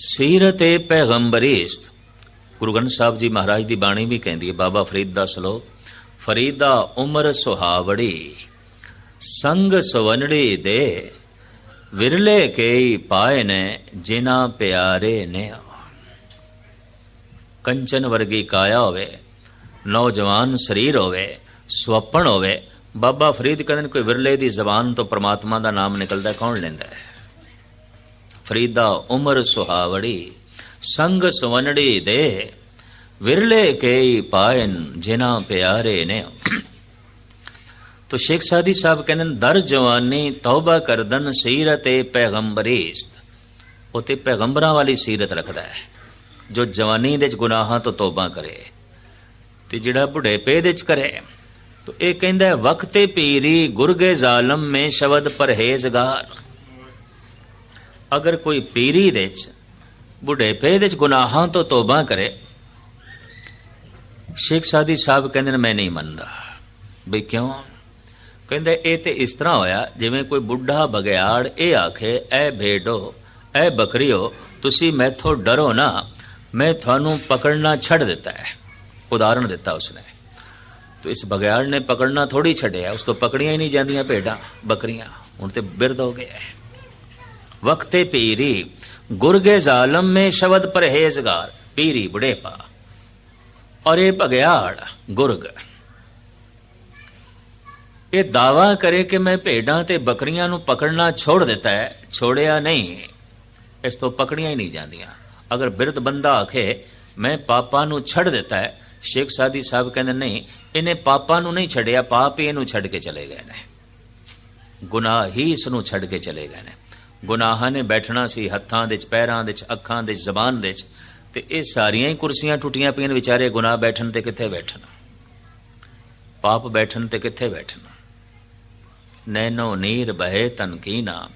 ਸੀਰਤ ਏ ਪੈਗੰਬਰੀਸਤ। ਗੁਰੂ ਗ੍ਰੰਥ ਸਾਹਿਬ ਜੀ ਮਹਾਰਾਜ ਦੀ ਬਾਣੀ ਵੀ ਕਹਿੰਦੀ ਹੈ, ਬਾਬਾ ਫਰੀਦ ਦਾ ਸਲੋਕ, ਫਰੀਦਾ ਉਮਰ ਸੁਹਾਵੜੀ, ਸੰਗ ਸਵਨੜੀ ਦੇ, ਵਿਰਲੇ ਕੇਈ ਪਾਏ ਨੇ, ਜਿਨਾ ਪਿਆਰੇ ਨੇ। ਕੰਚਨ ਵਰਗੀ ਕਾਇਆ ਹੋਵੇ, ਨੌਜਵਾਨ ਸਰੀਰ ਹੋਵੇ ਸੁਪਨ ਹੋਵੇ, ਬਾਬਾ ਫਰੀਦ ਕਹਿੰਦੇ ਨੇ ਕੋਈ ਵਿਰਲੇ ਦੀ ਜ਼ਬਾਨ ਤੋਂ ਪ੍ਰਮਾਤਮਾ ਦਾ ਨਾਮ ਨਿਕਲਦਾ ਕੌਣ ਲੈਂਦਾ ਹੈ? ਫਰੀਦਾ ਉਮਰ ਸੁਹਾਵੜੀ ਸੰਗ ਸਵਨੜੀ ਦੇ ਵਿਰਲੇ ਕੇਈ ਪਾਇਨ ਜਿਨਾ ਪਿਆਰੇ ਨੇ ਤੋ ਸ਼ੇਖ ਸਾਦੀ ਸਾਹਿਬ ਕਹਿੰਦੇ ਦਰ ਜਵਾਨੀ ਤੌਬਾ ਕਰਦਨ ਸੀਰਤੇ ਪੈਗੰਬਰੀਸਤ ਉਹ ਤੇ ਪੈਗੰਬਰਾਂ ਵਾਲੀ ਸੀਰਤ ਰੱਖਦਾ ਹੈ ਜੋ ਜਵਾਨੀ ਦੇ ਚ ਗੁਨਾਹਾਂ ਤੋਂ ਤੌਬਾ ਕਰੇ ਤੇ ਜਿਹੜਾ ਬੁਢੇਪੇ ਦੇ ਚ ਕਰੇ ਤੋ ਇਹ ਕਹਿੰਦਾ ਹੈ, ਵਕਤੇ ਪੀਰੀ ਗੁਰਗੇ ਜ਼ਾਲਮ ਮੇ ਸ਼ਬਦ ਪਰਹੇਜ਼ਗਾਰ ਅਗਰ ਕੋਈ ਪੀਰੀ ਦੇ ਚ ਬੁਢੇਪੇ ਦੇ ਚ ਗੁਨਾਹਾਂ ਤੋਂ ਤੋਬਾ ਕਰੇ, ਸ਼ੇਖ ਸਾਦੀ ਸਾਹਿਬ ਕਹਿੰਦੇ ਨੇ, ਮੈਂ ਨਹੀਂ ਮੰਨਦਾ। ਬਈ ਕਿਉਂ? ਕਹਿੰਦੇ, ਇਹ ਤੇ ਇਸ ਤਰ੍ਹਾਂ ਹੋਇਆ, ਜਿਵੇਂ ਕੋਈ ਬੁੱਢਾ ਬਗਿਆੜ ਇਹ ਆਖੇ, ਐ ਭੇਡੋ, ਐ ਬੱਕਰੀਓ, ਤੁਸੀਂ ਮੈਥੋਂ ਡਰੋ ਨਾ, ਮੈਂ ਤੁਹਾਨੂੰ ਪਕੜਨਾ ਛੱਡ ਦਿੱਤਾ ਹੈ। ਉਦਾਹਰਣ ਦਿੱਤਾ ਉਸਨੇ। ਤੋ ਇਸ ਬਗਿਆੜ ਨੇ ਪਕੜਨਾ ਥੋੜੀ ਛੱਡਿਆ, ਉਸ ਤੋਂ ਪਕੜੀਆਂ ਹੀ ਨਹੀਂ ਜਾਂਦੀਆਂ ਭੇਡਾਂ, ਬੱਕਰੀਆਂ। ਹੁਣ ਤੇ ਬਿਰਦ ਹੋ ਗਿਆ ਹੈ। ਵਕਤੇ ਪੀਰੀ ਗੁਰਗੇ ਜ਼ਾਲਮ ਮੇ ਸ਼ਬਦ ਪਰਹੇਜ਼ਗਾਰ, ਪੀਰੀ ਬੁਢੇਪਾ। ਔਰ ਇਹ ਭਗਿਆੜ ਗੁਰਗ ਇਹ ਦਾਵਾ ਕਰੇ ਕਿ ਮੈਂ ਭੇਡਾਂ ਤੇ ਬੱਕਰੀਆਂ ਨੂੰ ਪਕੜਨਾ ਛੋੜ ਦਿੱਤਾ ਹੈ, ਛੋੜਿਆ ਨਹੀਂ। ਇਸ ਤੋਂ ਪਕੜੀਆਂ ਹੀ ਨਹੀਂ ਜਾਂਦੀਆਂ। ਅਗਰ ਬਿਰਤ ਬੰਦਾ ਆਖੇ, ਮੈਂ ਪਾਪਾਂ ਨੂੰ ਛੱਡ ਦਿੱਤਾ ਹੈ, ਸ਼ੇਖ ਸਾਦੀ ਸਾਹਿਬ ਕਹਿੰਦੇ ਨਹੀਂ, ਇਹਨੇ ਪਾਪਾਂ ਨੂੰ ਨਹੀਂ ਛੱਡਿਆ, ਪਾਪ ਹੀ ਇਹਨੂੰ ਛੱਡ ਕੇ ਚਲੇ ਗਏ ਨੇ। ਗੁਨਾਹ ਹੀ ਇਸ ਨੂੰ ਛੱਡ ਕੇ ਚਲੇ ਗਏ ਨੇ। ਗੁਨਾਹਾਂ ਨੇ ਬੈਠਣਾ ਸੀ ਹੱਥਾਂ ਦੇ ਚ, ਪੈਰਾਂ ਦੇ ਚ, ਅੱਖਾਂ ਦੇ ਚ, ਜ਼ਬਾਨ ਦੇ ਚ। ਤੇ ਇਹ ਸਾਰੀਆਂ ਹੀ ਕੁਰਸੀਆਂ ਟੁੱਟੀਆਂ ਪਈਆਂ ਵਿਚਾਰੇ, ਗੁਨਾਹ ਬੈਠਣ ਤੇ ਕਿੱਥੇ ਬੈਠਣ? ਪਾਪ ਬੈਠਣ ਤੇ ਕਿੱਥੇ ਬੈਠਣ? ਨੈਨੋ ਨੀਰ ਬਹਿ ਤਨਕੀਨਾ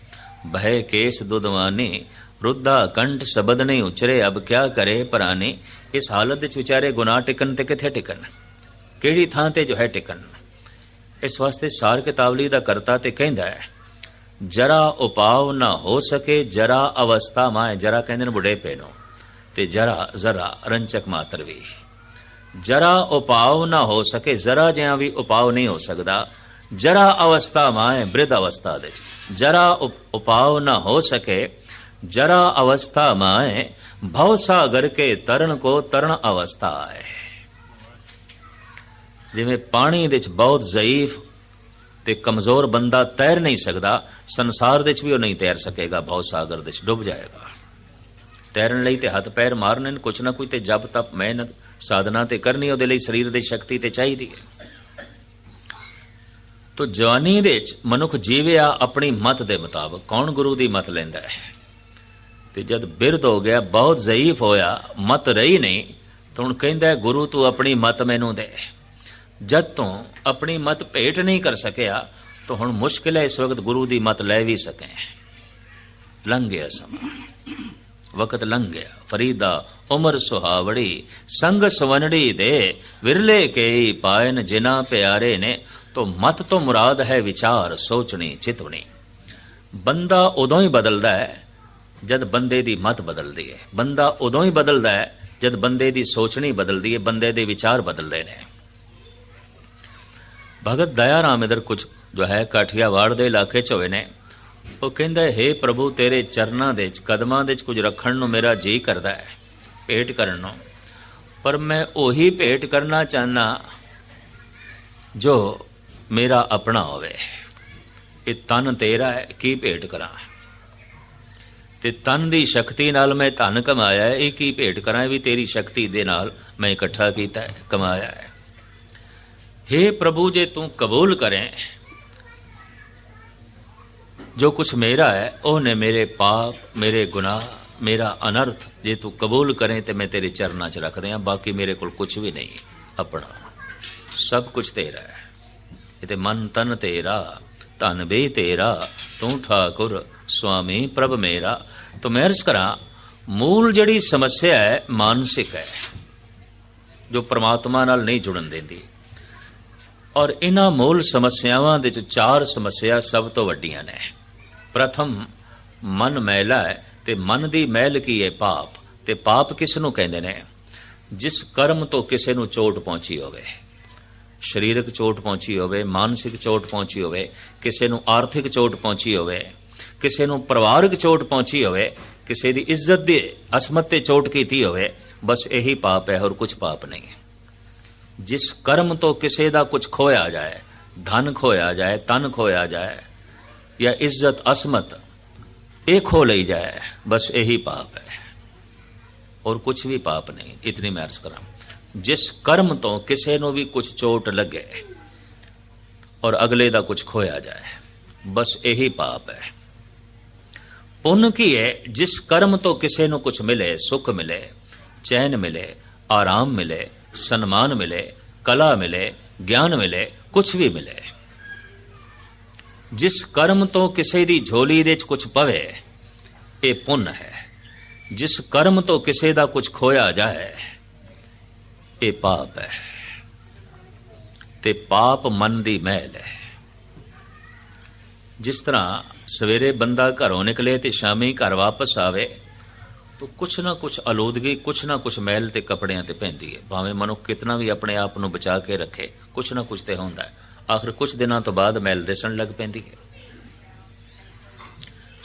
ਬਹਿ ਕੇਸ ਦੁਦਵਾਨੇ ਰੁੱਧਾ ਕੰਠ ਸ਼ਬਦ ਨਹੀਂ ਉਚਰੇ, ਅਬ ਕਿਆ ਕਰੇ ਪਰਾਨੇ। ਇਸ ਹਾਲਤ ਵਿੱਚ ਵਿਚਾਰੇ ਗੁਨਾਹ ਟਿਕਣ ਤੇ ਕਿੱਥੇ ਟਿਕਣ? ਕਿਹੜੀ ਥਾਂ ਤੇ ਜੋ ਹੈ ਟਿਕਣ? ਇਸ ਵਾਸਤੇ ਸਾਰ ਕਿਤਾਬਲੀ ਦਾ ਕਰਤਾ ਤੇ ਕਹਿੰਦਾ ਹੈ ਜਰਾ ਉਪਾਵ ਨਾ ਹੋ ਸਕੇ, ਜਰਾ ਅਵਸਥਾ ਮਾਏ। ਜਰਾ ਕਹਿੰਦੇ ਨੇ ਬੁਢੇਪੇ ਨੂੰ ਤੇ ਜਰਾ, ਜ਼ਰਾ ਰੰਚਕ ਮਾਤਰ ਵੀ। ਜਰਾ ਉਪਾਵ ਨਾ ਹੋ ਸਕੇ, ਜ਼ਰਾ ਜਿਹਾ ਵੀ ਉਪਾਵ ਨਹੀਂ ਹੋ ਸਕਦਾ। ਜਰਾ ਅਵਸਥਾ ਮਾਏ ਬ੍ਰਿਧ ਅਵਸਥਾ ਦੇ ਜਰਾ ਉਪ- ਉਪਾਵ ਨਾ ਹੋ ਸਕੇ, ਜਰਾ ਅਵਸਥਾ ਮਾਏ ਭਵ ਸਾਗਰ ਕੇ ਤਰਨ ਕੋ ਤਰਨ ਅਵਸਥਾ ਹੈ ਜਿਵੇਂ ਪਾਣੀ ਵਿੱਚ ਬਹੁਤ ਜ਼ਈਫ ਤੇ ਕਮਜ਼ੋਰ ਬੰਦਾ ਤੈਰ ਨਹੀਂ ਸਕਦਾ, ਸੰਸਾਰ ਦੇ ਵਿੱਚ ਵੀ ਉਹ ਨਹੀਂ ਤੈਰ ਸਕੇਗਾ ਭਵ ਸਾਗਰ ਦੇ ਵਿੱਚ ਡੁੱਬ ਜਾਏਗਾ। ਤੈਰਨ ਲਈ ਤੇ ਹੱਥ ਪੈਰ ਮਾਰਨੇ ਨੇ, ਕੁਛ ਨਾ ਕੋਈ ਤੇ ਜਪ ਤਪ ਮਿਹਨਤ ਸਾਧਨਾ ਤੇ ਕਰਨੀ ਉਹਦੇ ਲਈ ਸਰੀਰ ਦੀ ਸ਼ਕਤੀ ਤੇ ਚਾਹੀਦੀ ਹੈ। ਤੋ ਜਵਾਨੀ ਦੇ ਵਿੱਚ ਮਨੁੱਖ ਜੀਵਿਆ ਆਪਣੀ ਮਤ ਦੇ ਮੁਤਾਬਕ, ਕੌਣ ਗੁਰੂ ਦੀ ਮਤ ਲੈਂਦਾ ਹੈ? ਤੇ ਜਦ ਬਿਰਧ ਹੋ ਗਿਆ, ਬਹੁਤ ਜ਼ਈਫ ਹੋਇਆ, ਮਤ ਰਹੀ ਨਹੀਂ, ਤਾਂ ਹੁਣ ਕਹਿੰਦਾ ਗੁਰੂ ਤੂੰ ਆਪਣੀ ਮਤ ਮੈਨੂੰ ਦੇ। ਜਦ ਤੋਂ ਆਪਣੀ ਮਤ ਭੇਟ ਨਹੀਂ ਕਰ ਸਕਿਆ, ਤਾਂ ਹੁਣ ਮੁਸ਼ਕਿਲ ਹੈ ਇਸ ਵਕਤ ਗੁਰੂ ਦੀ ਮਤ ਲੈ ਵੀ ਸਕੇ। ਲੰਘ ਗਿਆ ਸਮਾਂ। ਵਕਤ ਲੰਘ ਗਿਆ ਫਰੀਦਾ, ਉਮਰ ਸੁਹਾਵੜੀ, ਸੰਗ ਸਵਨੜੀ ਦੇ ਵਿਰਲੇ ਕੇ ਪਾਇਨ ਜਿਨਾ ਪਿਆਰੇ ਨੇ, ਤੋ ਮਤ ਤੋਂ ਮੁਰਾਦ ਹੈ ਵਿਚਾਰ, ਸੋਚਣੀ, ਚਿਤਵਣੀ। ਬੰਦਾ ਉਦੋਂ ਹੀ ਬਦਲਦਾ ਹੈ ਜਦ ਬੰਦੇ ਦੀ ਮਤ ਬਦਲਦੀ ਹੈ। ਬੰਦਾ ਉਦੋਂ ਹੀ ਬਦਲਦਾ ਹੈ ਜਦ ਬੰਦੇ ਦੀ ਸੋਚਣੀ ਬਦਲਦੀ ਹੈ, ਬੰਦੇ ਦੇ ਵਿਚਾਰ ਬਦਲਦੇ ਨੇ। ਭਗਤ ਦਇਆ ਰਾਮ ਇਧਰ ਕੁਝ ਜੋ ਹੈ ਕਾਠੀਆਵਾੜ ਦੇ ਇਲਾਕੇ ਚ ਹੋਏ ਨੇ। ਉਹ ਕਹਿੰਦਾ, ਹੈ ਪ੍ਰਭੂ, ਤੇਰੇ ਚਰਨਾਂ ਦੇ ਚ ਕਦਮਾਂ ਦੇ ਚ ਕੁਝ ਰੱਖਣ ਨੂੰ ਮੇਰਾ ਜੀ ਕਰਦਾ ਹੈ, ਭੇਟ ਕਰਨ ਨੂੰ। ਪਰ ਮੈਂ ਉਹੀ ਭੇਟ ਕਰਨਾ ਚਾਹਨਾ ਜੋ ਮੇਰਾ ਆਪਣਾ ਹੋਵੇ। ਇਹ ਤਨ ਤੇਰਾ ਹੈ, ਕੀ ਭੇਟ ਕਰਾਂ? ਤੇ ਤਨ ਦੀ ਸ਼ਕਤੀ ਨਾਲ ਮੈਂ ਧਨ ਕਮਾਇਆ ਇਹ ਕੀ ਭੇਟ ਕਰਾਂ? ਇਹ ਵੀ ਤੇਰੀ ਸ਼ਕਤੀ ਦੇ ਨਾਲ ਮੈਂ ਇਕੱਠਾ ਕੀਤਾ ਹੈ, ਕਮਾਇਆ ਹੈ। हे ਪ੍ਰਭੂ ਜੇ ਤੂੰ ਕਬੂਲ ਕਰੇ ਜੋ ਕੁਛ ਮੇਰਾ ਹੈ ਉਹਨੇ ਮੇਰੇ ਪਾਪ ਮੇਰੇ ਗੁਨਾਹ ਮੇਰਾ ਅਨਰਥ ਜੇ ਤੂੰ ਕਬੂਲ ਕਰੇ ਤੇ ਮੈਂ ਤੇਰੇ ਚਰਨਾਂ 'ਚ ਰੱਖ ਦਿਆਂ ਬਾਕੀ ਮੇਰੇ ਕੋਲ ਕੁਝ ਵੀ ਨਹੀਂ ਆਪਣਾ ਸਭ ਕੁਝ ਤੇਰਾ ਹੈ ਇਹ ਤੇ ਮਨ ਤਨ ਤੇਰਾ ਧਨ ਵੀ ਤੇਰਾ ਤੂੰ ਠਾਕੁਰ ਸੁਆਮੀ ਪ੍ਰਭ ਮੇਰਾ ਤੋ ਮੈਂ ਅਰਜ਼ ਕਰਾਂ ਮੂਲ ਜਿਹੜੀ ਸਮੱਸਿਆ ਹੈ ਮਾਨਸਿਕ ਹੈ ਜੋ ਪ੍ਰਮਾਤਮਾ ਨਾਲ ਨਹੀਂ ਜੁੜਨ ਦਿੰਦੀ ਔਰ ਇਹਨਾਂ ਮੂਲ ਸਮੱਸਿਆਵਾਂ ਦੇ ਵਿੱਚ ਚਾਰ ਸਮੱਸਿਆ ਸਭ ਤੋਂ ਵੱਡੀਆਂ ਨੇ। ਪ੍ਰਥਮ, ਮਨ ਮੈਲਾ ਹੈ ਤੇ ਮਨ ਦੀ ਮੈਲ ਕੀ ਹੈ ਪਾਪ ਤੇ ਪਾਪ ਕਿਸ ਨੂੰ ਕਹਿੰਦੇ ਨੇ? ਜਿਸ ਕਰਮ ਤੋਂ ਕਿਸੇ ਨੂੰ ਚੋਟ ਪਹੁੰਚੀ ਹੋਵੇ। ਸਰੀਰਕ ਚੋਟ ਪਹੁੰਚੀ ਹੋਵੇ, ਮਾਨਸਿਕ ਚੋਟ ਪਹੁੰਚੀ ਹੋਵੇ, ਕਿਸੇ ਨੂੰ ਆਰਥਿਕ ਚੋਟ ਪਹੁੰਚੀ ਹੋਵੇ, ਕਿਸੇ ਨੂੰ ਪਰਿਵਾਰਕ ਚੋਟ ਪਹੁੰਚੀ ਹੋਵੇ, ਕਿਸੇ ਦੀ ਇੱਜ਼ਤ ਦੀ ਅਸਮਤ ਤੇ ਚੋਟ ਕੀਤੀ ਹੋਵੇ, ਬਸ ਇਹੀ ਪਾਪ ਹੈ ਹੋਰ ਕੁਝ ਪਾਪ ਨਹੀਂ ਹੈ। ਜਿਸ ਕਰਮ ਤੋਂ ਕਿਸੇ ਦਾ ਕੁਝ ਖੋਇਆ ਜਾਏ ਧਨ ਖੋਇਆ ਜਾਏ ਤਨ ਖੋਇਆ ਜਾਏ ਜਾਂ ਇੱਜ਼ਤ ਅਸਮਤ ਇਹ ਖੋ ਲਈ ਜਾਏ ਬਸ ਇਹੀ ਪਾਪ ਹੈ ਔਰ ਕੁਝ ਵੀ ਪਾਪ ਨਹੀਂ ਇਤਨੀ ਮੈਂ ਅਰਜ਼ ਕਰਾਂ ਜਿਸ ਕਰਮ ਤੋਂ ਕਿਸੇ ਨੂੰ ਵੀ ਕੁਝ ਚੋਟ ਲੱਗੇ ਔਰ ਅਗਲੇ ਦਾ ਕੁਝ ਖੋਇਆ ਜਾਏ ਬਸ ਇਹੀ ਪਾਪ ਹੈ ਪੁੰਨ ਕੀ ਹੈ ਜਿਸ ਕਰਮ ਤੋਂ ਕਿਸੇ ਨੂੰ ਕੁਝ ਮਿਲੇ ਸੁਖ ਮਿਲੇ ਚੈਨ ਮਿਲੇ ਆਰਾਮ ਮਿਲੇ ਸਨਮਾਨ ਮਿਲੇ, ਕਲਾ ਮਿਲੇ, ਗਿਆਨ ਮਿਲੇ ਕੁਝ ਵੀ ਮਿਲੇ। ਜਿਸ ਕਰਮ ਤੋਂ ਕਿਸੇ ਦੀ ਝੋਲੀ ਦੇ ਚ ਕੁਝ ਪਵੇ, ਇਹ ਪੁੰਨ ਹੈ। ਜਿਸ ਕਰਮ ਤੋਂ ਕਿਸੇ ਦਾ ਕੁਝ ਖੋਇਆ ਜਾਏ, ਇਹ ਪਾਪ ਹੈ। ਤੇ ਪਾਪ ਮਨ ਦੀ ਮਹਿਲ ਹੈ। ਜਿਸ ਤਰ੍ਹਾਂ ਸਵੇਰੇ ਬੰਦਾ ਘਰੋਂ ਨਿਕਲੇ ਤੇ ਸ਼ਾਮੀ ਘਰ ਵਾਪਸ ਆਵੇ ਤਾਂ ਕੁਛ ਨਾ ਕੁਛ ਅਲੋਦਗੀ, ਕੁਛ ਨਾ ਕੁਛ ਮੈਲ ਤੇ ਕੱਪੜਿਆਂ ਤੇ ਪੈਂਦੀ ਹੈ ਭਾਵੇਂ ਮਨੁੱਖ ਕਿਤਨਾ ਵੀ ਆਪਣੇ ਆਪ ਨੂੰ ਬਚਾ ਕੇ ਰੱਖੇ, ਕੁਛ ਨਾ ਕੁਛ ਤੇ ਹੁੰਦਾ ਹੈ ਆਖਰ ਕੁਛ ਦਿਨਾਂ ਤੋਂ ਬਾਅਦ ਮੈਲ ਦਿਸਣ ਲੱਗ ਪੈਂਦੀ ਹੈ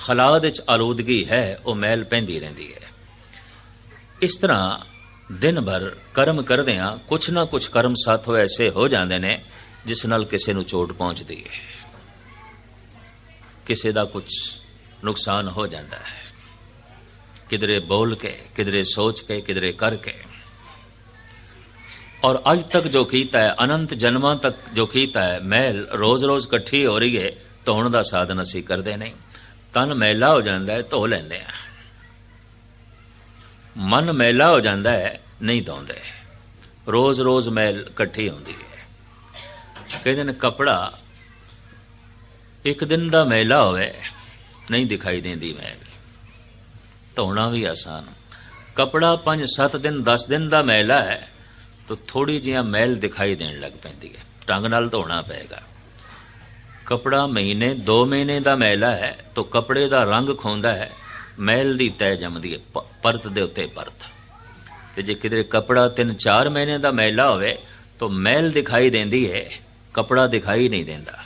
ਖਲਾਦ ਵਿੱਚ ਆਲੂਦਗੀ ਹੈ, ਉਹ ਮੈਲ ਪੈਂਦੀ ਰਹਿੰਦੀ ਹੈ ਇਸ ਤਰ੍ਹਾਂ ਦਿਨ ਭਰ ਕਰਮ ਕਰਦੇ ਆ ਕੁਛ ਨਾ ਕੁਛ ਕਰਮ ਸਾਥੋਂ ਐਸੇ ਹੋ ਜਾਂਦੇ ਨੇ, ਜਿਸ ਨਾਲ ਕਿਸੇ ਨੂੰ ਚੋਟ ਪਹੁੰਚਦੀ ਹੈ ਕਿਸੇ ਦਾ ਕੁਝ ਨੁਕਸਾਨ ਹੋ ਜਾਂਦਾ ਹੈ। ਕਿਧਰੇ ਬੋਲ ਕੇ ਕਿਧਰੇ ਸੋਚ ਕੇ ਕਿਧਰੇ ਕਰਕੇ ਔਰ ਅੱਜ ਤੱਕ ਜੋ ਕੀਤਾ ਹੈ ਅਨੰਤ ਜਨਮਾਂ ਤੱਕ ਜੋ ਕੀਤਾ ਹੈ ਮਹਿਲ ਰੋਜ਼-ਰੋਜ਼ ਇਕੱਠੀ ਹੋ ਰਹੀ ਹੈ ਧੋਣ ਦਾ ਸਾਧਨ ਅਸੀਂ ਕਰਦੇ ਨਹੀਂ ਤਨ ਮੈਲਾ ਹੋ ਜਾਂਦਾ ਹੈ ਧੋ ਲੈਂਦੇ ਆ ਮਨ ਮੈਲਾ ਹੋ ਜਾਂਦਾ ਹੈ ਨਹੀਂ ਧੋਂਦੇ ਰੋਜ਼-ਰੋਜ਼ ਮੈਲ ਇਕੱਠੀ ਹੁੰਦੀ ਹੈ ਕਹਿੰਦੇ ਨੇ ਕਪੜਾ ਇੱਕ ਦਿਨ ਦਾ ਮੈਲਾ ਹੋਵੇ ਨਹੀਂ ਦਿਖਾਈ ਦਿੰਦੀ ਮੈਲ ਧੋਣਾ ਵੀ ਆਸਾਨ। ਕਪੜਾ 5-7 ਦਿਨ 10 ਦਿਨ ਦਾ ਮੈਲਾ ਹੈ, ਤਾਂ ਥੋੜੀ ਜਿਹੀ ਮੈਲ ਦਿਖਾਈ ਦੇਣ ਲੱਗ ਪੈਂਦੀ ਹੈ। ਢੰਗ ਨਾਲ ਧੋਣਾ ਪਏਗਾ। ਕਪੜਾ ਮਹੀਨੇ 2 ਮਹੀਨੇ ਦਾ ਮੈਲਾ ਹੈ, ਤਾਂ ਕਪੜੇ ਦਾ ਰੰਗ ਖੋਂਦਾ ਹੈ, ਮੈਲ ਦੀ ਤੈ ਜੰਮਦੀ ਹੈ ਪਰਤ ਦੇ ਉੱਤੇ ਪਰਤ। ਤੇ ਜੇ ਕਿਤੇ ਕਪੜਾ 3-4 ਮਹੀਨੇ ਦਾ ਮੈਲਾ ਹੋਵੇ, ਤਾਂ ਮੈਲ ਦਿਖਾਈ ਦਿੰਦੀ ਹੈ, ਕਪੜਾ ਦਿਖਾਈ ਨਹੀਂ ਦਿੰਦਾ।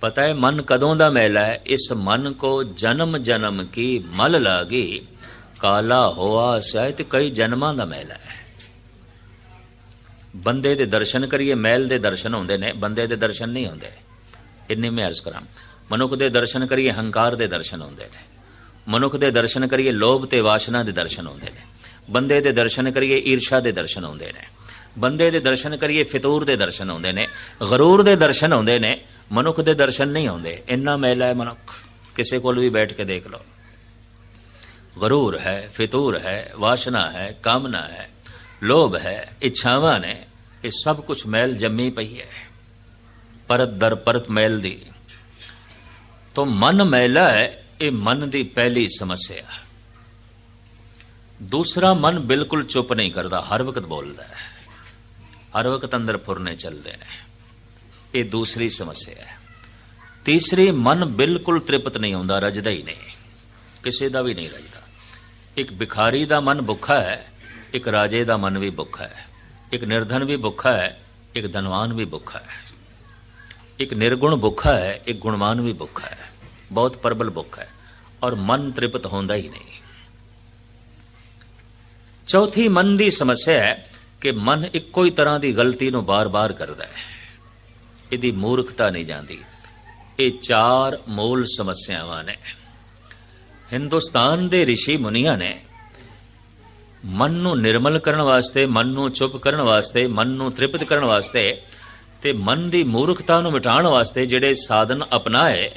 ਪਤਾ ਹੈ ਮਨ ਕਦੋਂ ਦਾ ਮੈਲਾ ਹੈ? ਇਸ ਮਨ ਕੋ ਜਨਮ ਜਨਮ ਕੀ ਮਲ ਲਾਗੀ? ਕਾਲਾ ਹੋਆ ਸ਼ਾਇਦ ਕਈ ਜਨਮਾਂ ਦਾ ਮੈਲਾ ਹੈ ਬੰਦੇ ਦੇ ਦਰਸ਼ਨ ਕਰੀਏ ਮਹਿਲ ਦੇ ਦਰਸ਼ਨ ਹੁੰਦੇ ਨੇ ਬੰਦੇ ਦੇ ਦਰਸ਼ਨ ਨਹੀਂ ਹੁੰਦੇ ਇੰਨੇ ਮੈਂ ਅਰਜ਼ ਕਰਾਂ ਮਨੁੱਖ ਦੇ ਦਰਸ਼ਨ ਕਰੀਏ ਹੰਕਾਰ ਦੇ ਦਰਸ਼ਨ ਹੁੰਦੇ ਨੇ ਮਨੁੱਖ ਦੇ ਦਰਸ਼ਨ ਕਰੀਏ ਲੋਭ ਤੇ ਵਾਸ਼ਨਾ ਦੇ ਦਰਸ਼ਨ ਹੁੰਦੇ ਨੇ ਬੰਦੇ ਦੇ ਦਰਸ਼ਨ ਕਰੀਏ ਈਰਸ਼ਾ ਦੇ ਦਰਸ਼ਨ ਹੁੰਦੇ ਨੇ ਬੰਦੇ ਦੇ ਦਰਸ਼ਨ ਕਰੀਏ ਫਿਤੂਰ ਦੇ ਦਰਸ਼ਨ ਹੁੰਦੇ ਨੇ ਗਰੂਰ ਦੇ ਦਰਸ਼ਨ ਹੁੰਦੇ ਨੇ ਮਨੁੱਖ ਦੇ ਦਰਸ਼ਨ ਨਹੀਂ ਹੁੰਦੇ ਇੰਨਾ ਮੈਲਾ ਹੈ ਮਨੁੱਖ ਕਿਸੇ ਕੋਲ ਵੀ ਬੈਠ ਕੇ ਦੇਖ ਲਓ ਗਰੂਰ ਹੈ ਫਿਤੂਰ ਹੈ ਵਾਸ਼ਨਾ ਹੈ ਕਾਮਨਾ ਹੈ ਲੋਭ ਹੈ ਇੱਛਾਵਾਂ ਨੇ ਇਹ ਸਭ ਕੁਝ ਮੈਲ ਜੰਮੀ ਪਈ ਹੈ ਪਰਤ ਦਰ ਪਰਤ ਮੈਲ ਦੀ ਤੋਂ ਮਨ ਮੈਲਾ ਹੈ ਇਹ ਮਨ ਦੀ ਪਹਿਲੀ ਸਮੱਸਿਆ ਦੂਸਰਾ ਮਨ ਬਿਲਕੁਲ ਚੁੱਪ ਨਹੀਂ ਕਰਦਾ ਹਰ ਵਕਤ ਬੋਲਦਾ ਹੈ ਹਰ ਵਕਤ ਅੰਦਰ ਫੁਰਨੇ ਚੱਲਦੇ ਨੇ ਇਹ ਦੂਸਰੀ ਸਮੱਸਿਆ ਹੈ ਤੀਸਰੀ ਮਨ ਬਿਲਕੁਲ ਤ੍ਰਿਪਤ ਨਹੀਂ ਹੁੰਦਾ ਰਜਦਾ ਹੀ ਨਹੀਂ ਕਿਸੇ ਦਾ ਵੀ ਨਹੀਂ ਰਜਦਾ ਇੱਕ ਭਿਖਾਰੀ ਦਾ ਮਨ ਭੁੱਖਾ ਹੈ, ਇੱਕ ਰਾਜੇ ਦਾ ਮਨ ਵੀ ਭੁੱਖਾ ਹੈ, ਇੱਕ ਨਿਰਧਨ ਵੀ ਭੁੱਖਾ ਹੈ, ਇੱਕ ਧਨਵਾਨ ਵੀ ਭੁੱਖਾ ਹੈ। ਇੱਕ ਨਿਰਗੁਣ ਭੁੱਖਾ ਹੈ, ਇੱਕ ਗੁਣਵਾਨ ਵੀ ਭੁੱਖਾ ਹੈ। ਬਹੁਤ ਪ੍ਰਬਲ ਭੁੱਖ ਹੈ ਔਰ ਮਨ ਤ੍ਰਿਪਤ ਹੁੰਦਾ ਹੀ ਨਹੀਂ। ਚੌਥੀ ਮਨ ਦੀ ਸਮੱਸਿਆ ਹੈ ਕਿ ਮਨ ਇੱਕੋ ਹੀ ਤਰ੍ਹਾਂ ਦੀ ਗਲਤੀ ਨੂੰ ਬਾਰ-ਬਾਰ ਕਰਦਾ ਹੈ। ਇਹਦੀ ਮੂਰਖਤਾ ਨਹੀਂ ਜਾਂਦੀ। ਇਹ ਚਾਰ ਮੂਲ ਸਮੱਸਿਆਵਾਂ ਨੇ। ਹਿੰਦੁਸਤਾਨ ਦੇ ઋષਿ ਮੁਨੀਆਂ ਨੇ ਮਨ ਨੂੰ ਨਿਰਮਲ ਕਰਨ ਵਾਸਤੇ ਮਨ ਨੂੰ ਚੁੱਪ ਕਰਨ ਵਾਸਤੇ ਮਨ ਨੂੰ ਤ੍ਰਿਪਤ ਕਰਨ ਵਾਸਤੇ ਤੇ ਮਨ ਦੀ ਮੂਰਖਤਾ ਨੂੰ ਮਿਟਾਉਣ ਵਾਸਤੇ ਜਿਹੜੇ ਸਾਧਨ ਅਪਣਾਏ,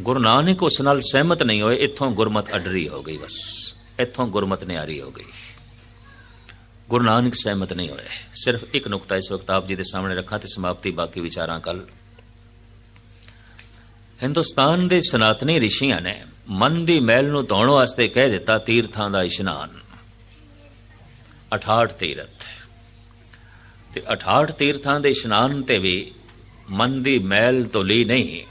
ਗੁਰੂ ਨਾਨਕ ਉਸ ਨਾਲ ਸਹਿਮਤ ਨਹੀਂ ਹੋਏ, ਇੱਥੋਂ ਗੁਰਮਤ ਅਡਰੀ ਹੋ ਗਈ ਬਸ। ਇੱਥੋਂ ਗੁਰਮਤ ਨਿਆਰੀ ਹੋ ਗਈ। ਗੁਰੂ ਨਾਨਕ ਸਹਿਮਤ ਨਹੀਂ ਹੋਏ। ਸਿਰਫ ਇੱਕ ਨੁਕਤਾ ਇਸ ਵਕਤ ਆਪ ਜੀ ਦੇ ਸਾਹਮਣੇ ਰੱਖਾਂ ਤੇ ਸਮਾਪਤੀ ਬਾਕੀ ਵਿਚਾਰਾਂ ਕੱਲ ਹਿੰਦੁਸਤਾਨ ਦੇ ਸਨਾਤਨੀ ਰਿਸ਼ੀਆਂ ਨੇ ਮਨ ਦੀ ਮੈਲ ਨੂੰ ਧੋਣ ਵਾਸਤੇ ਕਹਿ ਦਿੱਤਾ ਤੀਰਥਾਂ ਦਾ ਇਸ਼ਨਾਨ। 68 ਤੀਰਥ। ਤੇ 68 ਤੀਰਥਾਂ ਦੇ ਇਸ਼ਨਾਨ ਤੇ ਵੀ ਮਨ ਦੀ ਮੈਲ ਧੁਲੀ ਨਹੀਂ,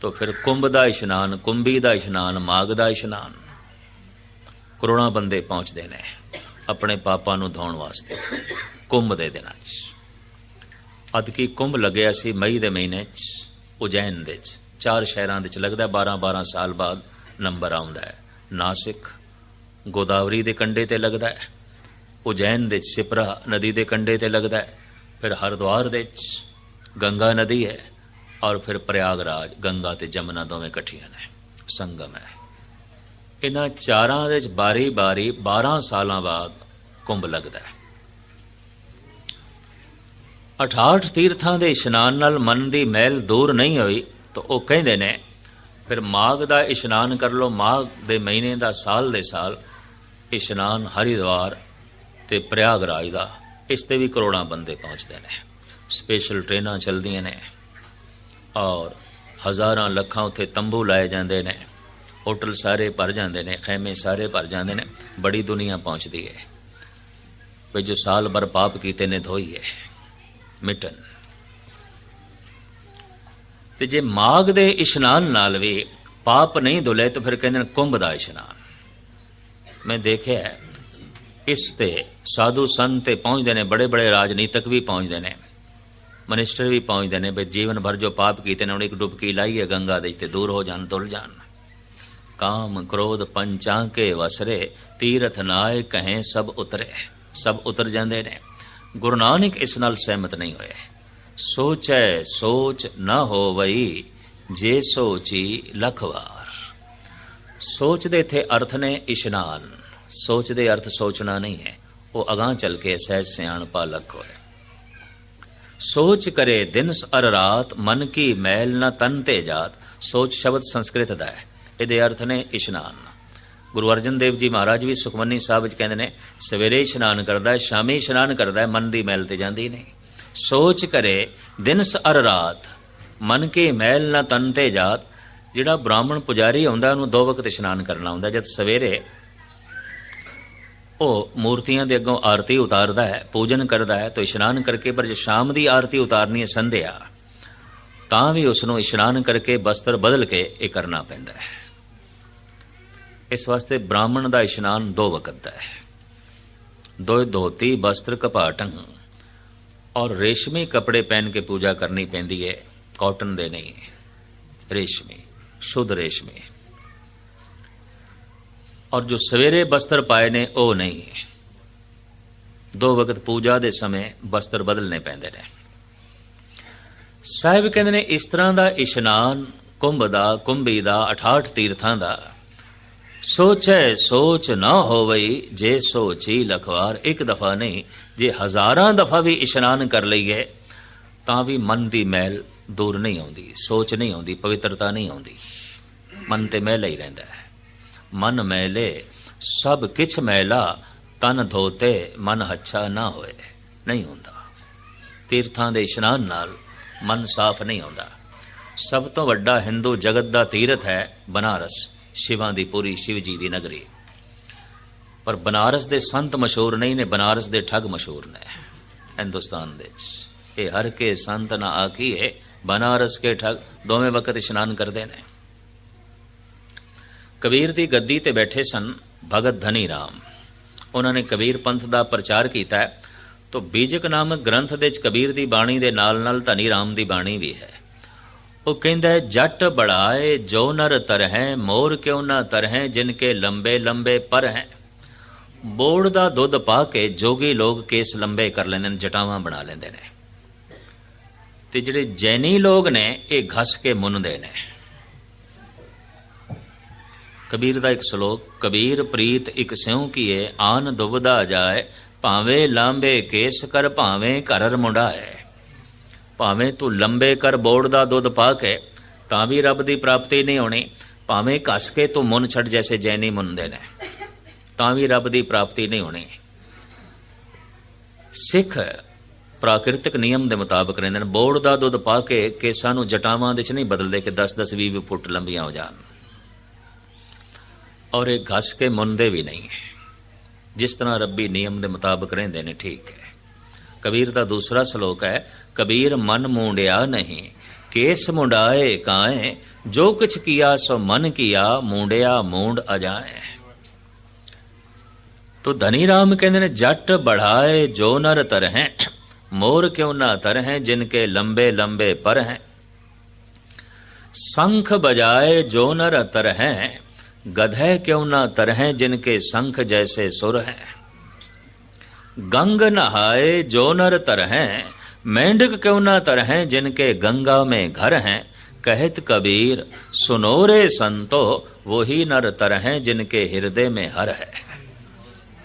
ਤਾਂ ਫਿਰ ਕੁੰਭ ਦਾ ਇਸ਼ਨਾਨ, ਕੁੰਭੀ ਦਾ ਇਸ਼ਨਾਨ ਮਾਗ ਦਾ ਇਸ਼ਨਾਨ। ਕਰੋੜਾਂ ਬੰਦੇ ਪਹੁੰਚਦੇ ਨੇ ਆਪਣੇ ਪਾਪਾਂ ਨੂੰ ਧੋਣ ਵਾਸਤੇ ਕੁੰਭ ਦੇ ਦਿਨਾਂ 'ਚ। ਅਦ ਕੁੰਭ ਲੱਗਿਆ ਸੀ ਮਈ ਦੇ ਮਹੀਨੇ 'ਚ, ਉਜੈਨ ਦੇ 'ਚ। ਚਾਰ ਸ਼ਹਿਰਾਂ ਦੇ 'ਚ ਲੱਗਦਾ 12 12 ਸਾਲ ਬਾਅਦ ਨੰਬਰ ਆਉਂਦਾ ਹੈ। ਨਾਸਿਕ, ਗੋਦਾਵਰੀ ਦੇ ਕੰਢੇ ਤੇ ਲੱਗਦਾ ਹੈ। ਉਜੈਨ ਦੇ ਸਿਪਰਾ ਨਦੀ ਦੇ ਕੰਢੇ ਤੇ ਲੱਗਦਾ ਹੈ। ਫਿਰ ਹਰਿਦੁਆਰ ਦੇ 'ਚ ਗੰਗਾ ਨਦੀ ਹੈ ਔਰ ਫਿਰ ਪ੍ਰਯਾਗਰਾਜ, ਗੰਗਾ ਤੇ ਜਮਨਾ ਦੋਵੇਂ ਇਕੱਠੀਆਂ ਨੇ। ਸੰਗਮ ਹੈ। ਇਹਨਾਂ ਚਾਰਾਂ ਦੇ 'ਚ ਬਾਰੀ-ਬਾਰੀ 12 ਸਾਲਾਂ ਬਾਅਦ ਕੁੰਭ ਲੱਗਦਾ ਹੈ। 68 ਤੀਰਥਾਂ ਦੇ ਇਸ਼ਨਾਨ ਨਾਲ ਮਨ ਦੀ ਮੈਲ ਦੂਰ ਨਹੀਂ ਹੋਈ। ਤਾਂ ਉਹ ਕਹਿੰਦੇ ਨੇ, ਫਿਰ ਮਾਘ ਦਾ ਇਸ਼ਨਾਨ ਕਰ ਲਓ, ਮਾਘ ਦੇ ਮਹੀਨੇ ਦਾ ਸਾਲ ਦੇ ਸਾਲ, ਇਸ਼ਨਾਨ ਹਰਿਦੁਆਰ ਤੇ ਪ੍ਰਯਾਗਰਾਜ ਦਾ, ਇਸ ਤੇ ਵੀ ਕਰੋੜਾਂ ਬੰਦੇ ਪਹੁੰਚਦੇ ਨੇ। ਸਪੈਸ਼ਲ ਟ੍ਰੇਨਾਂ ਚੱਲਦੀਆਂ ਨੇ ਔਰ ਹਜ਼ਾਰਾਂ ਲੱਖਾਂ ਉੱਥੇ ਤੰਬੂ ਲਾਏ ਜਾਂਦੇ ਨੇ, ਹੋਟਲ ਸਾਰੇ ਭਰ ਜਾਂਦੇ ਨੇ, ਖੈਮੇ ਸਾਰੇ ਭਰ ਜਾਂਦੇ ਨੇ, ਬੜੀ ਦੁਨੀਆ ਪਹੁੰਚਦੀ ਹੈ। ਵੀ ਜੋ ਸਾਲ ਭਰ ਪਾਪ ਕੀਤੇ ਨੇ ਧੋਈਏ ਮਿਟਨ। ਤੇ ਜੇ ਮਾਗ ਦੇ ਇਸ਼ਨਾਨ ਨਾਲ ਵੀ ਪਾਪ ਨਹੀਂ ਧੁਲੇ ਤਾਂ ਫਿਰ ਕਹਿੰਦੇ ਨੇ ਕੁੰਭ ਦਾ ਇਸ਼ਨਾਨ। ਮੈਂ ਦੇਖਿਆ ਇਸ ਤੇ ਸਾਧੂ ਸੰਤ ਤੇ ਪਹੁੰਚਦੇ ਨੇ ਬੜੇ ਬੜੇ ਰਾਜਨੀਤਿਕ ਵੀ ਪਹੁੰਚਦੇ ਨੇ। ਮਨਿਸਟਰ ਵੀ ਪਹੁੰਚਦੇ ਨੇ, ਵੀ ਜੀਵਨ ਭਰ ਜੋ ਪਾਪ ਕੀਤੇ ਨੇ, ਉਹਨੇ ਇੱਕ ਡੁਬਕੀ ਲਾਈਏ ਗੰਗਾ ਦੇ ਤੇ ਦੂਰ ਹੋ ਜਾਣ ਧੁਲ ਜਾਣ। ਕਾਮ ਕ੍ਰੋਧ ਪੰਚਾਂ ਕੇ ਵਸਰੇ, ਤੀਰਥ ਨਾਏ ਕਹੇ ਸਭ ਉਤਰੇ। ਸਭ ਉਤਰ ਜਾਂਦੇ ਨੇ। ਗੁਰੂ ਨਾਨਕ ਇਸ ਨਾਲ ਸਹਿਮਤ ਨਹੀਂ ਹੋਏ। ਸੋਚੈ ਸੋਚ ਨਾ ਹੋਵਈ, ਜੇ ਸੋਚੀ ਲਖਵਾਰ। ਸੋਚ ਦੇ ਇਥੇ ਅਰਥ ਨੇ ਇਸ਼ਨਾਨ। ਸੋਚ ਦੇ ਅਰਥ ਸੋਚਣਾ ਨਹੀਂ ਹੈ। ਉਹ ਅਗਾਹ ਚੱਲ ਕੇ ਸਹਿਜ ਸਿਆਣਪਾ ਲਖ ਹੋਏ। ਸੋਚ ਕਰੇ ਦਿਨ ਅਰ ਰਾਤ, ਮਨ ਕੀ ਮੈਲ ਨ ਤਨ ਤੇ ਜਾਤ। ਸੋਚ ਸ਼ਬਦ ਸੰਸਕ੍ਰਿਤ ਦਾ ਹੈ। ਇਹਦੇ ਅਰਥ ਨੇ ਇਸ਼ਨਾਨ। ਗੁਰੂ ਅਰਜਨ ਦੇਵ ਜੀ ਮਹਾਰਾਜ ਵੀ ਸੁਖਮਨੀ ਸਾਹਿਬ ਵਿੱਚ ਕਹਿੰਦੇ ਨੇ, ਸਵੇਰੇ ਇਸ਼ਨਾਨ ਕਰਦਾ ਹੈ ਸ਼ਾਮੀ ਇਸ਼ਨਾਨ ਕਰਦਾ ਹੈ ਮਨ ਦੀ ਮੈਲ ਤੇ ਜਾਂਦੀ ਨਹੀਂ। ਸੋਚ ਕਰੇ ਦਿਨ ਅਰ ਰਾਤ। ਮਨ ਕੇ ਮੈਲ ਨਾ ਤਨ ਤੇ ਜਾਤ। ਜਿਹੜਾ ਬ੍ਰਾਹਮਣ ਪੁਜਾਰੀ ਹੁੰਦਾ ਉਹਨੂੰ ਦੋ ਵਕਤ ਇਸ਼ਨਾਨ ਕਰਨਾ ਹੁੰਦਾ ਜਦ ਸਵੇਰੇ ਉਹ ਮੂਰਤੀਆਂ ਦੇ ਅੱਗੋਂ ਆਰਤੀ ਉਤਾਰਦਾ ਹੈ, ਪੂਜਨ ਕਰਦਾ ਹੈ, ਤਾਂ ਇਸ਼ਨਾਨ ਕਰਕੇ, ਪਰ ਜੇ ਸ਼ਾਮ ਦੀ ਆਰਤੀ ਉਤਾਰਨੀ ਹੈ ਸੰਧਿਆ, ਤਾਂ ਵੀ ਉਸ ਨੂੰ ਇਸ਼ਨਾਨ ਕਰਕੇ ਬਸਤਰ ਬਦਲ ਕੇ ਇਹ ਕਰਨਾ ਪੈਂਦਾ ਹੈ। ਇਸ ਵਾਸਤੇ ਬ੍ਰਾਹਮਣ ਦਾ ਇਸ਼ਨਾਨ ਦੋ ਵਕਤ ਦਾ ਹੈ। ਦੋ ਧੋਤੀ ਬਸਤਰ ਕਪਾਟੰ। ਔਰ ਰੇਸ਼ਮੀ ਕੱਪੜੇ ਪਹਿਨ ਕੇ ਪੂਜਾ ਕਰਨੀ ਪੈਂਦੀ ਹੈ ਕਾਟਨ ਦੇ ਨਹੀਂ ਰੇਸ਼ਮੀ ਸ਼ੁੱਧ ਰੇਸ਼ਮੀ ਔਰ ਜੋ ਸਵੇਰੇ ਬਸਤਰ ਪਾਏ ਨੇ ਉਹ ਨਹੀਂ ਦੋ ਵਕਤ ਪੂਜਾ ਦੇ ਸਮੇਂ ਬਸਤਰ ਬਦਲਨੇ ਪੈਂਦੇ ਨੇ ਸਾਹਿਬ ਕਹਿੰਦੇ ਨੇ ਇਸ ਤਰ੍ਹਾਂ ਦਾ ਇਸ਼ਨਾਨ ਕੁੰਭ ਦਾ ਕੁੰਭੀ ਦਾ 68 ਤੀਰਥਾਂ ਦਾ ਸੋਚੈ ਸੋਚ ਨਾ ਹੋਵਈ, ਜੇ ਸੋਚੀ ਲਖਵਾਰ, ਇੱਕ ਦਫਾ ਨਹੀਂ, ਜੇ ਹਜ਼ਾਰਾਂ ਦਫਾ ਵੀ ਇਸ਼ਨਾਨ ਕਰ ਲਈਏ, ਤਾਂ ਵੀ ਮਨ ਦੀ ਮੈਲ ਦੂਰ ਨਹੀਂ ਆਉਂਦੀ, ਸੋਚ ਨਹੀਂ ਆਉਂਦੀ, ਪਵਿੱਤਰਤਾ ਨਹੀਂ ਆਉਂਦੀ। ਮਨ ਤੇ ਮੈਲ ਹੀ ਰਹਿੰਦਾ ਹੈ। ਮਨ ਮੈਲੇ, ਸਭ ਕਿਛ ਮੈਲਾ, ਤਨ ਧੋਤੇ, ਮਨ ਅੱਛਾ ਨਾ ਹੋਏ, ਨਹੀਂ ਹੁੰਦਾ। ਤੀਰਥਾਂ ਦੇ ਇਸ਼ਨਾਨ ਨਾਲ ਮਨ ਸਾਫ਼ ਨਹੀਂ ਹੁੰਦਾ ਸਭ ਤੋਂ ਵੱਡਾ ਹਿੰਦੂ ਜਗਤ ਦਾ ਤੀਰਥ ਹੈ ਬਨਾਰਸ। ਸ਼ਿਵਾਂ ਦੀ ਪੂਰੀ ਸ਼ਿਵ ਜੀ ਦੀ ਨਗਰੀ। ਪਰ ਬਨਾਰਸ ਦੇ ਸੰਤ ਮਸ਼ਹੂਰ ਨਹੀਂ ਨੇ, ਬਨਾਰਸ ਦੇ ਠੱਗ ਮਸ਼ਹੂਰ ਨੇ। ਹਿੰਦੁਸਤਾਨ ਦੇ ਵਿੱਚ। ਇਹ ਹਰ ਕੇ ਸੰਤ ਨਾ ਆਖੀਏ, ਬਨਾਰਸ ਕੇ ਠੱਗ ਦੋਵੇਂ ਵਕਤ ਇਸ਼ਨਾਨ ਕਰਦੇ ਨੇ। ਕਬੀਰ ਦੀ ਗੱਦੀ ਤੇ ਬੈਠੇ ਸਨ ਭਗਤ ਧਨੀ ਰਾਮ। ਉਹਨਾਂ ਨੇ ਕਬੀਰ ਪੰਥ ਦਾ ਪ੍ਰਚਾਰ ਕੀਤਾ ਤੋ ਬੀਜਕ ਨਾਮਕ ਗ੍ਰੰਥ ਦੇ ਵਿੱਚ ਕਬੀਰ ਦੀ ਬਾਣੀ ਦੇ ਨਾਲ ਨਾਲ ਧਨੀ ਰਾਮ ਦੀ ਬਾਣੀ ਵੀ ਹੈ। ਉਹ ਕਹਿੰਦਾ, ਜੱਟ ਬੜਾਏ, ਜੋ ਨਰ ਤਰਹਿ, ਮੋਰ ਕਿਉ ਨਾ ਤਰਹਿ, ਜਿਨ ਕੇ ਲੰਬੇ ਲੰਬੇ ਪਰ ਹੈ? ਬੋੜ ਦਾ ਦੁੱਧ ਪਾ ਕੇ ਜੋਗੀ ਲੋਕ ਕੇਸ ਲੰਬੇ ਕਰ ਲੈਂਦੇ ਨੇ, ਜਟਾਵਾਂ ਬਣਾ ਲੈਂਦੇ ਨੇ। ਤੇ ਜਿਹੜੇ ਜੈਨੀ ਲੋਕ ਨੇ, ਇਹ ਘਸ ਕੇ ਮੁੰਨਦੇ ਨੇ। ਕਬੀਰ ਦਾ ਇੱਕ ਸ਼ਲੋਕ, ਕਬੀਰ ਪ੍ਰੀਤ ਇੱਕ ਸਿਉ ਕੀਏ, ਆਨ ਦੁਬਦਾ ਜਾਏ, ਭਾਵੇਂ ਲਾਂਬੇ ਕੇਸ ਕਰ, ਭਾਵੇਂ ਘਰਰ ਮੁੰਡਾਏ। ਭਾਵੇਂ ਤੂੰ ਲੰਬੇ ਕਰ ਬੋੜ ਦਾ ਦੁੱਧ ਪਾ ਕੇ, ਤਾਂ ਵੀ ਰੱਬ ਦੀ ਪ੍ਰਾਪਤੀ ਨਹੀਂ ਹੋਣੀ, ਭਾਵੇਂ ਘਸ ਕੇ ਤੂੰ ਮੁੰਨ ਛੱਡ ਜੈਸੇ ਜੈਨੀ ਮੁੰਨਦੇ ਨੇ, ਤਾਂ ਵੀ ਰੱਬ ਦੀ ਪ੍ਰਾਪਤੀ ਨਹੀਂ ਹੋਣੀ। ਸਿੱਖ ਪ੍ਰਾਕਿਰਤਿਕ ਨਿਯਮ ਦੇ ਮੁਤਾਬਕ ਰਹਿੰਦੇ ਨੇ, ਬੋੜ ਦਾ ਦੁੱਧ ਪਾ ਕੇ ਕੇਸਾਂ ਨੂੰ ਜਟਾਵਾਂ ਦੇ ਚ ਨਹੀਂ ਬਦਲਦੇ ਕਿ 10-10 20 ਫੁੱਟ ਲੰਬੀਆਂ ਹੋ ਜਾਣ। ਔਰ ਇਹ ਘਸ ਕੇ ਮੁੰਨਦੇ ਵੀ ਨਹੀਂ ਹੈ। ਜਿਸ ਤਰ੍ਹਾਂ ਰੱਬੀ ਨਿਯਮ ਦੇ ਮੁਤਾਬਕ ਰਹਿੰਦੇ ਨੇ, ਠੀਕ ਹੈ। ਕਬੀਰ ਦਾ ਦੂਸਰਾ ਸ਼ਲੋਕ ਹੈ कबीर मन मुंडिया नहीं। केस मुंडाए काए, जो कुछ किया सो मन किया मूंड्या मूंड अजाए। तो धनी राम कहते ने, जट बढ़ाए जो नर तर हैं, मोर क्यों ना तर हैं, जिनके लंबे लंबे पर हैं। शंख बजाए जो नर तर हैं, गधे क्यों ना तर हैं, जिनके शंख जैसे सुर हैं। गंग नहाए जो नर तर हैं मेंढक क्यों न तरह जिनके गंगा में घर हैं कहत कबीर सुनो रे संतो वही नर तरह जिनके ਹਿਰਦੇ में ਹਰ ਹੈ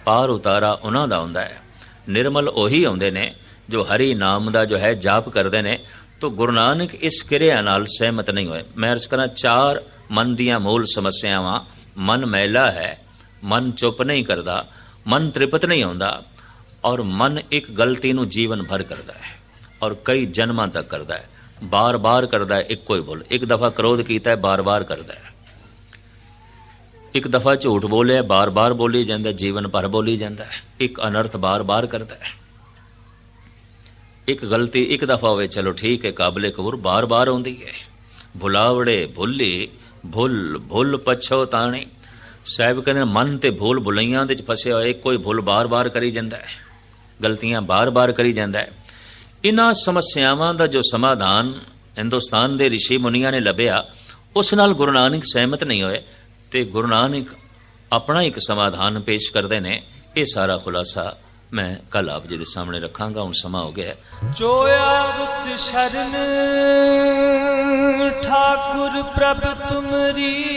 ਪਾਰ ਉਤਾਰਾ ਉਹਨਾਂ ਦਾ ਹੁੰਦਾ ਹੈ ਨਿਰਮਲ ਉਹੀ ਆਉਂਦੇ ਨੇ ਜੋ ਹਰੀ ਨਾਮ ਦਾ ਜੋ ਹੈ ਜਾਪ ਕਰਦੇ ਨੇ ਤੋ ਗੁਰੂ ਨਾਨਕ ਇਸ ਕਿਰਿਆ ਨਾਲ ਸਹਿਮਤ ਨਹੀਂ ਹੋਏ ਮੈਂ ਅਰਜ਼ ਕਰਾਂ ਚਾਰ ਮਨ ਦੀਆਂ ਮੂਲ ਸਮੱਸਿਆਵਾਂ ਮਨ ਮੈਲਾ ਹੈ ਮਨ ਚੁੱਪ ਨਹੀਂ ਕਰਦਾ ਮਨ ਤ੍ਰਿਪਤ ਨਹੀਂ ਆਉਂਦਾ ਔਰ ਮਨ ਇੱਕ ਗਲਤੀ ਨੂੰ ਜੀਵਨ ਭਰ ਕਰਦਾ ਹੈ ਔਰ ਕਈ ਜਨਮਾਂ ਤੱਕ ਕਰਦਾ ਹੈ। ਬਾਰ-ਬਾਰ ਕਰਦਾ ਹੈ, ਇੱਕੋ ਹੀ ਭੁੱਲ ਇੱਕ ਦਫਾ ਕ੍ਰੋਧ ਕੀਤਾ ਹੈ, ਬਾਰ-ਬਾਰ ਕਰਦਾ ਹੈ। ਇੱਕ ਦਫਾ ਝੂਠ ਬੋਲਿਆ, ਬਾਰ-ਬਾਰ ਬੋਲੀ ਜਾਂਦਾ, ਜੀਵਨ ਭਰ ਬੋਲੀ ਜਾਂਦਾ ਹੈ। ਇੱਕ ਅਨਰਥ ਬਾਰ-ਬਾਰ ਕਰਦਾ ਹੈ। ਇੱਕ ਗਲਤੀ ਇੱਕ ਦਫਾ ਹੋਵੇ, ਚਲੋ ਠੀਕ ਹੈ, ਕਾਬਲੇ ਕਬੂਰ, ਬਾਰ-ਬਾਰ ਆਉਂਦੀ ਹੈ। ਭੁਲਾਵੜੇ ਭੁੱਲੀ, ਭੁੱਲ ਭੁੱਲ ਪਛੋਤਾਣੀ ਸਾਹਿਬ ਕਹਿੰਦੇ ਮਨ ਤੇ ਭੁੱਲ ਭੁਲਈਆਂ ਦੇ ਚ ਫਸਿਆ ਹੋਇਆ ਕੋਈ ਭੁੱਲ ਬਾਰ-ਬਾਰ ਕਰੀ ਜਾਂਦਾ ਹੈ। ਗਲਤੀਆਂ ਬਾਰ-ਬਾਰ ਕਰੀ ਜਾਂਦਾ ਹੈ। ਇਹਨਾਂ ਸਮੱਸਿਆਵਾਂ ਦਾ ਜੋ ਸਮਾਧਾਨ ਹਿੰਦੁਸਤਾਨ ਦੇ ઋષਿ ਮੁਨੀਆਂ ਨੇ ਲੱਭਿਆ, ਉਸ ਨਾਲ ਗੁਰੂ ਨਾਨਕ ਸਹਿਮਤ ਨਹੀਂ ਹੋਏ ਤੇ ਗੁਰੂ ਨਾਨਕ ਆਪਣਾ ਇੱਕ ਸਮਾਧਾਨ ਪੇਸ਼ ਕਰਦੇ ਨੇ। ਇਹ ਸਾਰਾ ਖੁਲਾਸਾ ਮੈਂ ਕੱਲ ਆਪ ਜੀ ਦੇ ਸਾਹਮਣੇ ਰੱਖਾਂਗਾ, ਹੁਣ ਸਮਾਂ ਹੋ ਗਿਆ ਜੋ ਆਵਤ ਸ਼ਰਨ, ਠਾਕੁਰ ਪ੍ਰਭ ਤੁਮਰੀ।